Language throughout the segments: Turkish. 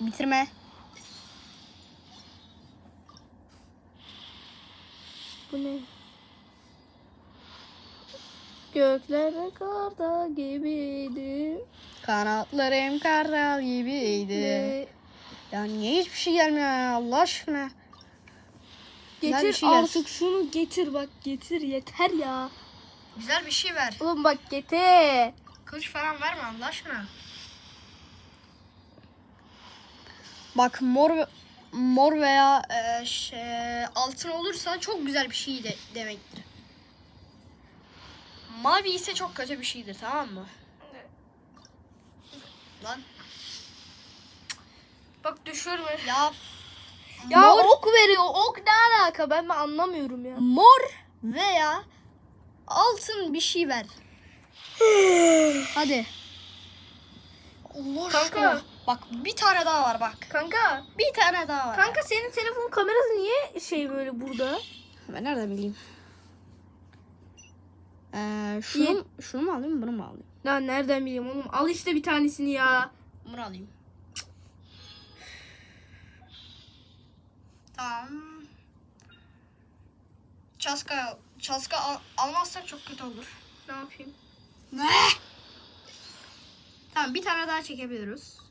Bitirme. Bu ne? Göklerde karda gibiydi. Kanatlarım kartal gibiydi. Ve Ya niye hiçbir şey gelmiyor ya Allah aşkına? Güzel bir Getir şey gelsin. artık şunu getir bak getir yeter ya. Güzel bir şey ver. Oğlum bak getir. Kılıç falan verme Allah aşkına. Bak mor mor veya e, şey, altın olursa çok güzel bir şey de demektir. Mavi ise çok kötü bir şeydir tamam mı? Lan Bak düşürme. ya Ya mor, ok veriyor. Ok ne alaka? Ben, ben anlamıyorum ya. mor veya altın bir şey ver. Hadi. Allah Kanka. aşkına. Bak bir tane daha var bak. Kanka. Bir tane daha var. Kanka senin telefonun kamerası niye şey böyle burada? Ben nereden bileyim? Ee, şunu, şunu mu alayım bunu mu alayım? Lan nereden bileyim oğlum? Al işte bir tanesini ya. Bunu alayım. Tamam. Çaska, çaska al, almazsak çok kötü olur. Ne yapayım? Ne? Tamam bir tane daha çekebiliriz.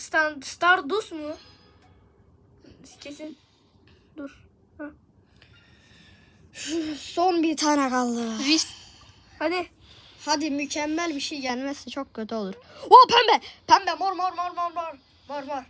Star, Stardust mu? Kesin. Dur. Son bir tane kaldı. Hadi. Hadi mükemmel bir şey gelmezse çok kötü olur. Oo pembe. Pembe mor mor mor mor mor. Mor mor.